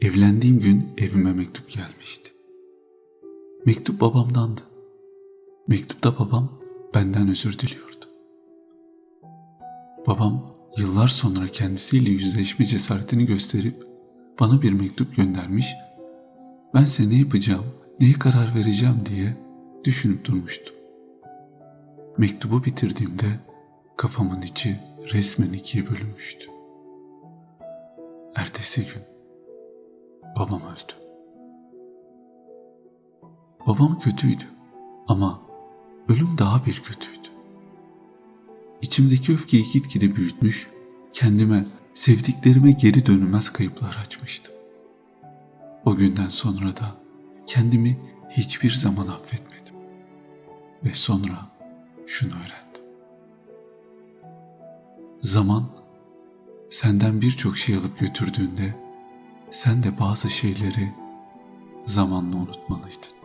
evlendiğim gün evime mektup gelmişti. Mektup babamdandı. Mektupta babam benden özür diliyordu. Babam yıllar sonra kendisiyle yüzleşme cesaretini gösterip bana bir mektup göndermiş. Ben ne yapacağım, neye karar vereceğim diye düşünüp durmuştum. Mektubu bitirdiğimde kafamın içi resmen ikiye bölünmüştü. Ertesi gün babam öldü. Babam kötüydü ama ölüm daha bir kötüydü. İçimdeki öfkeyi gitgide büyütmüş, kendime, sevdiklerime geri dönülmez kayıplar açmıştım. O günden sonra da kendimi hiçbir zaman affetmedim. Ve sonra şunu öğrendim. Zaman senden birçok şey alıp götürdüğünde sen de bazı şeyleri zamanla unutmalıydın.